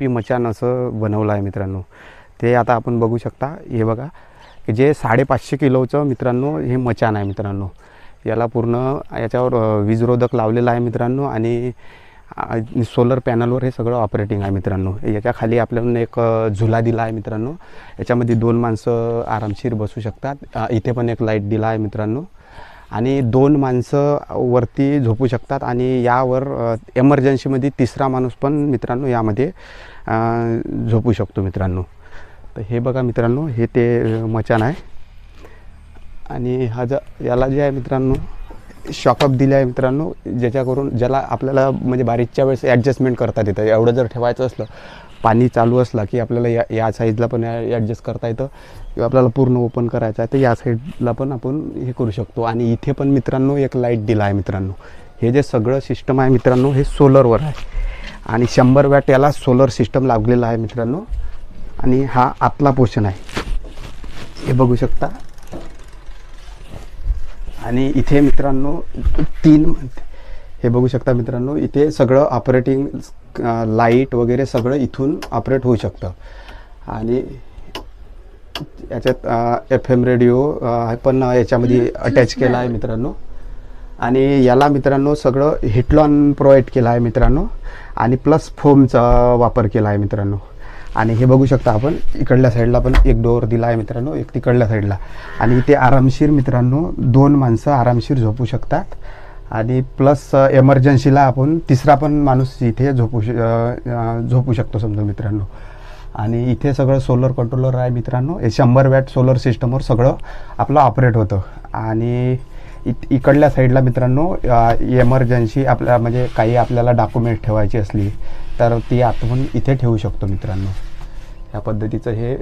P मचान असं बनवलं आहे मित्रांनो. ते आता आपण बघू शकता. हे बघा की जे साडेपाचशे किलोचं मित्रांनो हे मचान आहे मित्रांनो. याला पूर्ण याच्यावर वीजरोधक लावलेलं आहे मित्रांनो आणि सोलर पॅनलवर हे सगळं ऑपरेटिंग आहे मित्रांनो. याच्या खाली आपल्याला एक झुला दिला आहे मित्रांनो. याच्यामध्ये दोन माणसं आरामशीर बसू शकतात. इथे पण एक लाइट दिला आहे मित्रांनो. आणि दोन माणसं वरती झोपू शकतात आणि यावर एमर्जन्सीमध्ये तिसरा माणूस पण मित्रांनो यामध्ये झोपू शकतो मित्रांनो. तर हे बघा मित्रांनो हे ते मचान आहे. आणि हा ज याला जे आहे मित्रांनो शॉकअप दिले आहे मित्रांनो ज्याच्याकरून ज्याला आपल्याला म्हणजे बारीकच्या वेळेस ॲडजस्टमेंट करता येतं. एवढं जर ठेवायचं असलं पाणी चालू असला की आपल्याला या या साईजला पण ॲडजस्ट करता येतं. किंवा आपल्याला पूर्ण ओपन करायचं आहे तर या साईडला पण आपण हे करू शकतो. आणि इथे पण मित्रांनो एक लाइट दिला आहे मित्रांनो. हे जे सगळं सिस्टम आहे मित्रांनो हे सोलरवर आहे. आणि शंभर वॅट याला सोलर सिस्टम लागलेला आहे मित्रांनो. आणि हा आतला पोर्शन आहे. हे बघू शकता. आणि इथे मित्रांनो तीन हे बघू शकता मित्रांनो इथे सगळं ऑपरेटिंग लाइट वगैरे सगळं इथून ऑपरेट होऊ शकतं. आणि याच्यात एफ एम रेडिओ पण याच्यामध्ये अटॅच केला आहे मित्रांनो. आणि याला मित्रांनो सगळं हिटलॉन प्रोव्हाइड केलं आहे मित्रांनो. आणि प्लस फोमचा वापर केला आहे मित्रांनो. आणि हे बघू शकता आपण इकडल्या साईडला पण एक डोअर दिला आहे मित्रांनो एक तिकडल्या साईडला आणि इथे आरामशीर मित्रांनो दोन माणसं आरामशीर झोपू शकतात. आणि प्लस एमर्जन्सीला आपण तिसरा पण माणूस इथे झोपू श झोपू शकतो समजा मित्रांनो. आणि इथे सगळं सोलर कंट्रोलर आहे मित्रांनो. हे शंभर वॅट सोलर सिस्टमवर सगळं आपलं ऑपरेट होतं. आणि इत इकडल्या साईडला मित्रांनो एमर्जन्सी आपल्या म्हणजे काही आपल्याला डॉक्युमेंट ठेवायची असली तर ती आपण इथे ठेवू शकतो मित्रांनो. ह्या पद्धतीचं हे